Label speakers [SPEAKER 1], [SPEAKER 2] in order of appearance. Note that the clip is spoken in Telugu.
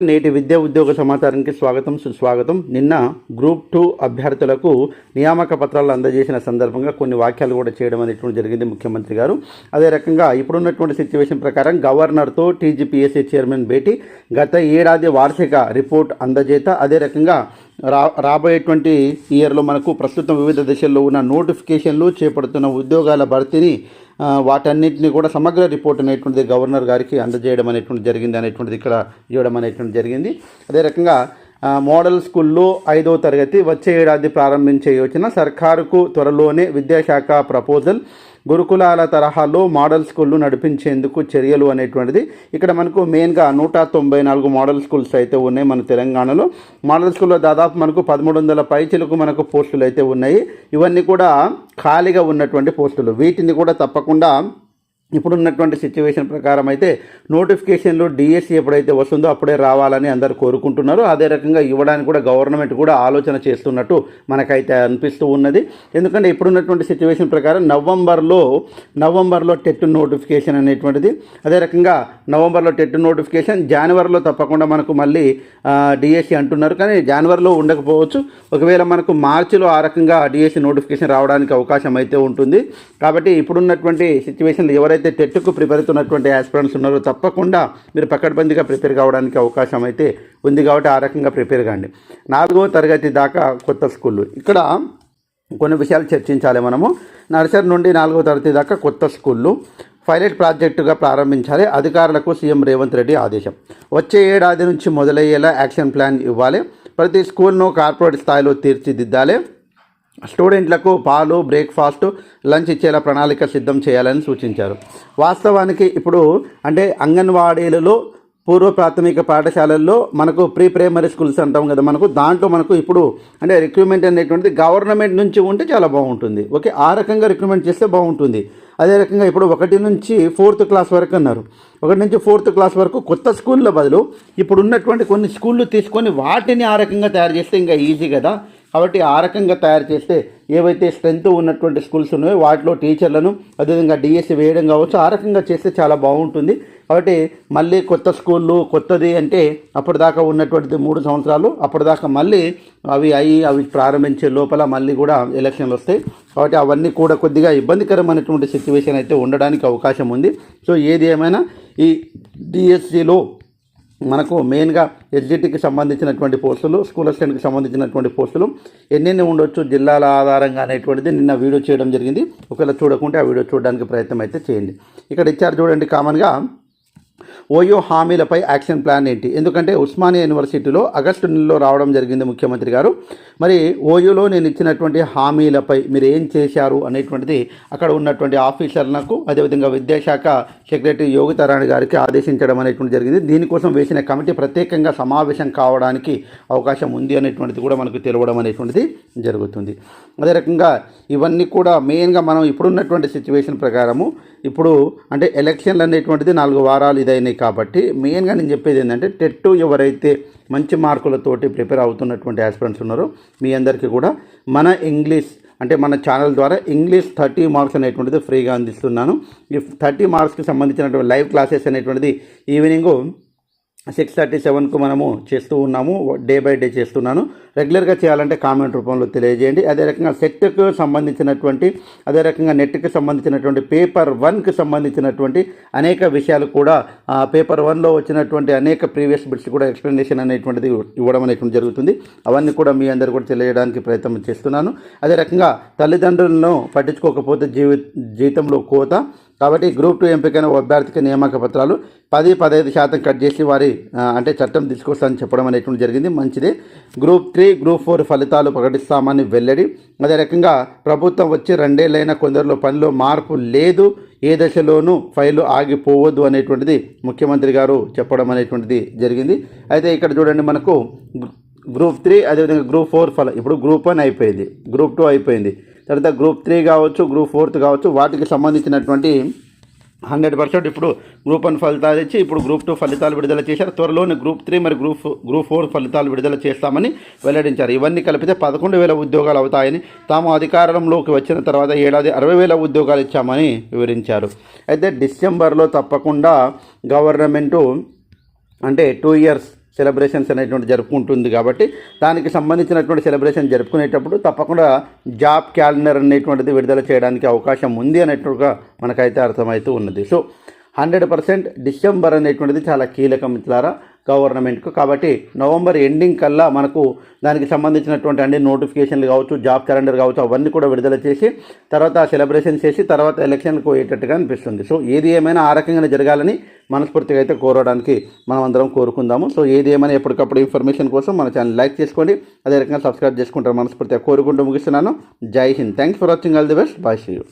[SPEAKER 1] నేటి విద్యా ఉద్యోగ సమాచారానికి స్వాగతం సుస్వాగతం. నిన్న గ్రూప్ టూ అభ్యర్థులకు నియామక పత్రాలు అందజేసిన సందర్భంగా కొన్ని వాక్యాలు కూడా చేయడం అనేటువంటి జరిగింది ముఖ్యమంత్రి గారు. అదే రకంగా ఇప్పుడున్నటువంటి సిచ్యువేషన్ ప్రకారం గవర్నర్తో టీజీపీఎస్సీ చైర్మన్ భేటీ గత ఏడాది వార్షిక రిపోర్ట్ అందజేత. అదే రకంగా రా రాబోయేటువంటి ఇయర్లో మనకు ప్రస్తుతం వివిధ దశల్లో ఉన్న నోటిఫికేషన్లు చేపడుతున్న ఉద్యోగాల భర్తీని వాటన్నిటిని కూడా సమగ్ర రిపోర్ట్ అనేటువంటిది గవర్నర్ గారికి అందజేయడం అనేటువంటి జరిగింది అనేటువంటిది ఇక్కడ ఇవ్వడం అనేటువంటి జరిగింది. అదే రకంగా మోడల్ స్కూల్లో ఐదో తరగతి వచ్చే ఏడాది ప్రారంభించే యోచన సర్కారుకు త్వరలోనే విద్యాశాఖ ప్రపోజల్ గురుకులాల తరహాలో మోడల్ స్కూళ్ళు నడిపించేందుకు చర్యలు అనేటువంటిది ఇక్కడ మనకు మెయిన్గా నూట తొంభై నాలుగు మోడల్ స్కూల్స్ అయితే ఉన్నాయి మన తెలంగాణలో. మోడల్ స్కూల్లో దాదాపు మనకు పదమూడు వందల పైచిలకు మనకు పోస్టులు అయితే ఉన్నాయి. ఇవన్నీ కూడా ఖాళీగా ఉన్నటువంటి పోస్టులు. వీటిని కూడా తప్పకుండా ఇప్పుడున్నటువంటి సిచ్యువేషన్ ప్రకారం అయితే నోటిఫికేషన్లు డిఎస్సి ఎప్పుడైతే వస్తుందో అప్పుడే రావాలని అందరు కోరుకుంటున్నారు. అదే రకంగా ఇవ్వడానికి కూడా గవర్నమెంట్ కూడా ఆలోచన చేస్తున్నట్టు మనకైతే అనిపిస్తూ ఉన్నది. ఎందుకంటే ఇప్పుడున్నటువంటి సిచ్యువేషన్ ప్రకారం నవంబర్లో నవంబర్లో టెట్ నోటిఫికేషన్ అనేటువంటిది. అదే రకంగా నవంబర్లో టెట్ నోటిఫికేషన్ జనవరిలో తప్పకుండా మనకు మళ్ళీ డిఎస్సి అంటున్నారు. కానీ జనవరిలో ఉండకపోవచ్చు. ఒకవేళ మనకు మార్చిలో ఆ రకంగా డిఎస్సి నోటిఫికేషన్ రావడానికి అవకాశం అయితే ఉంటుంది. కాబట్టి ఇప్పుడున్నటువంటి సిచ్యువేషన్లో ఎవరైతే టెట్కు ప్రిపేర్ అవుతున్నటువంటి ఆస్పిరెంట్స్ ఉన్నారో తప్పకుండా మీరు పకడ్బందీగా ప్రిపేర్ కావడానికి అవకాశం అయితే ఉంది కాబట్టి ఆ రకంగా ప్రిపేర్ కాండి. నాలుగో తరగతి దాకా కొత్త స్కూళ్ళు ఇక్కడ కొన్ని విషయాలు చర్చించాలి మనము. నర్సరీ నుండి నాలుగో తరగతి దాకా కొత్త స్కూళ్ళు పైలట్ ప్రాజెక్టుగా ప్రారంభించాలి. అధికారులకు సీఎం రేవంత్ రెడ్డి ఆదేశం. వచ్చే ఏడాది నుంచి మొదలయ్యేలా యాక్షన్ ప్లాన్ ఇవ్వాలి. ప్రతి స్కూల్ను కార్పొరేట్ స్థాయిలో తీర్చిదిద్దాలి. స్టూడెంట్లకు పాలు బ్రేక్ఫాస్ట్ లంచ్ ఇచ్చేలా ప్రణాళిక సిద్ధం చేయాలని సూచించారు. వాస్తవానికి ఇప్పుడు అంటే అంగన్వాడీలలో పూర్వ ప్రాథమిక పాఠశాలల్లో మనకు ప్రీ ప్రైమరీ స్కూల్స్ అంటాం కదా మనకు దాంట్లో మనకు ఇప్పుడు అంటే రిక్రూట్మెంట్ అనేటువంటిది గవర్నమెంట్ నుంచి ఉంటే చాలా బాగుంటుంది. ఓకే ఆ రకంగా రిక్రూట్మెంట్ చేస్తే బాగుంటుంది. అదే రకంగా ఇప్పుడు ఒకటి నుంచి ఫోర్త్ క్లాస్ వరకు అన్నారు. ఒకటి నుంచి ఫోర్త్ క్లాస్ వరకు కొత్త స్కూళ్ళ బదులు ఇప్పుడు ఉన్నటువంటి కొన్ని స్కూళ్ళు తీసుకొని వాటిని ఆ రకంగా తయారు చేస్తే ఇంకా ఈజీ కదా. కాబట్టి ఆ రకంగా తయారు చేస్తే ఏవైతే స్ట్రెంత్ ఉన్నటువంటి స్కూల్స్ ఉన్నాయో వాటిలో టీచర్లను అదేవిధంగా డిఎస్సి వేయడం కావచ్చు ఆ రకంగా చేస్తే చాలా బాగుంటుంది. కాబట్టి మళ్ళీ కొత్త స్కూళ్ళు కొత్తది అంటే అప్పటిదాకా ఉన్నటువంటిది మూడు సంవత్సరాలు అప్పటిదాకా మళ్ళీ అవి అయ్యి అవి ప్రారంభించే లోపల మళ్ళీ కూడా ఎలక్షన్లు వస్తాయి. కాబట్టి అవన్నీ కూడా కొద్దిగా ఇబ్బందికరమైనటువంటి సిచ్యువేషన్ అయితే ఉండడానికి అవకాశం ఉంది. సో ఏది ఏమైనా ఈ డిఎస్సిలో మనకు మెయిన్గా ఎస్జిటికి సంబంధించినటువంటి పోస్టులు స్కూల్ అసిస్టెంట్కి సంబంధించినటువంటి పోస్టులు ఎన్నెన్ని ఉండొచ్చు జిల్లాల ఆధారంగా అనేటువంటిది నిన్న వీడియో చేయడం జరిగింది. ఒకవేళ చూడకుంటే ఆ వీడియో చూడడానికి ప్రయత్నం అయితే చేయండి. ఇక్కడ ఇచ్చారు చూడండి కామన్గా ఓయో హామీలపై యాక్షన్ ప్లాన్ ఏంటి? ఎందుకంటే ఉస్మానియా యూనివర్సిటీలో ఆగస్టు నెలలో రావడం జరిగింది ముఖ్యమంత్రి గారు. మరి ఓయోలో నేను ఇచ్చినటువంటి హామీలపై మీరు ఏం చేశారు అనేటువంటిది అక్కడ ఉన్నటువంటి ఆఫీసర్లకు అదేవిధంగా విద్యాశాఖ సెక్రటరీ యోగితారాణి గారికి ఆదేశించడం అనేటువంటి జరిగింది. దీనికోసం వేసిన కమిటీ ప్రత్యేకంగా సమావేశం కావడానికి అవకాశం ఉంది అనేటువంటిది కూడా మనకు తెలవడం అనేటువంటిది జరుగుతుంది. అదే రకంగా ఇవన్నీ కూడా మెయిన్గా మనం ఇప్పుడున్నటువంటి సిచ్యువేషన్ ప్రకారము ఇప్పుడు అంటే ఎలక్షన్లు అనేటువంటిది నాలుగు వారాలు ఇదైనాయి కాబట్టి మెయిన్గా నేను చెప్పేది ఏంటంటే టెట్ ఎవరైతే మంచి మార్కులతోటి ప్రిపేర్ అవుతున్నటువంటి ఆస్పిరెంట్స్ ఉన్నారో మీ అందరికీ కూడా మన ఇంగ్లీష్ అంటే మన ఛానల్ ద్వారా ఇంగ్లీష్ థర్టీ మార్క్స్ అనేటువంటిది ఫ్రీగా అందిస్తున్నాను. ఈ థర్టీ మార్క్స్కి సంబంధించినటువంటి లైవ్ క్లాసెస్ అనేటువంటిది ఈవినింగ్ సిక్స్ థర్టీ సెవెన్కు మనము చేస్తూ ఉన్నాము డే బై డే చేస్తున్నాను. రెగ్యులర్గా చేయాలంటే కామెంట్ రూపంలో తెలియజేయండి. అదే రకంగా సెట్కు సంబంధించినటువంటి అదే రకంగా నెట్కి సంబంధించినటువంటి పేపర్ వన్కి సంబంధించినటువంటి అనేక విషయాలు కూడా పేపర్ వన్లో వచ్చినటువంటి అనేక ప్రీవియస్ బిట్స్ కూడా ఎక్స్ప్లెనేషన్ అనేటువంటిది ఇవ్వడం అనేటువంటి జరుగుతుంది. అవన్నీ కూడా మీ అందరు కూడా తెలియజేయడానికి ప్రయత్నం చేస్తున్నాను. అదే రకంగా తల్లిదండ్రులను పట్టించుకోకపోతే జీవి జీవితంలో కోత కాబట్టి గ్రూప్ టూ ఎంపికైన అభ్యర్థికి నియామక పత్రాలు పది పదహైదు శాతం కట్ చేసి వారి అంటే చట్టం తీసుకొస్తామని చెప్పడం అనేటువంటి జరిగింది. మంచిది. గ్రూప్ త్రీ గ్రూప్ ఫోర్ ఫలితాలు ప్రకటిస్తామని వెల్లడి. అదే రకంగా ప్రభుత్వం వచ్చి రెండేళ్ళైనా కొందరిలో పనిలో మార్పు లేదు. ఏ దశలోనూ ఫైలు ఆగిపోవద్దు అనేటువంటిది ముఖ్యమంత్రి గారు చెప్పడం అనేటువంటిది జరిగింది. అయితే ఇక్కడ చూడండి మనకు గ్రూప్ త్రీ అదేవిధంగా గ్రూప్ ఫోర్ ఫల ఇప్పుడు గ్రూప్ వన్ అయిపోయింది. గ్రూప్ టూ అయిపోయింది. తర్వాత గ్రూప్ త్రీ కావచ్చు గ్రూప్ ఫోర్త్ కావచ్చు వాటికి సంబంధించినటువంటి హండ్రెడ్ పర్సెంట్ ఇప్పుడు గ్రూప్ వన్ ఫలితాలు ఇచ్చి ఇప్పుడు గ్రూప్ టూ ఫలితాలు విడుదల చేశారు. త్వరలోనే గ్రూప్ త్రీ మరి గ్రూప్ గ్రూప్ ఫోర్ ఫలితాలు విడుదల చేస్తామని వెల్లడించారు. ఇవన్నీ కలిపితే పదకొండు వేల ఉద్యోగాలు అవుతాయని తాము అధికారంలోకి వచ్చిన తర్వాత ఏడాది అరవై వేల ఉద్యోగాలు ఇచ్చామని వివరించారు. అయితే డిసెంబర్లో తప్పకుండా గవర్నమెంటు అంటే టూ ఇయర్స్ సెలబ్రేషన్స్ అనేటువంటి జరుపుకుంటుంది కాబట్టి దానికి సంబంధించినటువంటి సెలబ్రేషన్ జరుపుకునేటప్పుడు తప్పకుండా జాబ్ క్యాలెండర్ అనేటువంటిది విడుదల చేయడానికి అవకాశం ఉంది అనేట్టుగా మనకైతే అర్థమవుతూ ఉన్నది. సో హండ్రెడ్ పర్సెంట్ డిసెంబర్ అనేటువంటిది చాలా కీలకం మిత్రులారా గవర్నమెంట్కు. కాబట్టి నవంబర్ ఎండింగ్ కల్లా మనకు దానికి సంబంధించినటువంటి అన్ని నోటిఫికేషన్లు కావచ్చు జాబ్ క్యాలెండర్ కావచ్చు అవన్నీ కూడా విడుదల చేసి తర్వాత సెలబ్రేషన్ చేసి తర్వాత ఎలక్షన్కి పోయేటట్టుగా అనిపిస్తుంది. సో ఏది ఏమైనా ఆ రకంగానే జరగాలని మనస్ఫూర్తిగా అయితే కోరడానికి మనం అందరం కోరుకుందాము. సో ఏది ఏమైనా ఎప్పటికప్పుడు ఇన్ఫర్మేషన్ కోసం మన ఛానల్ లైక్ చేసుకోండి. అదే రకంగా సబ్స్క్రైబ్ చేసుకుంటారు మనస్ఫూర్తిగా కోరుకుంటూ ముగిస్తున్నాను. Jai Hind. Thanks for watching. All the best. Bye see. You.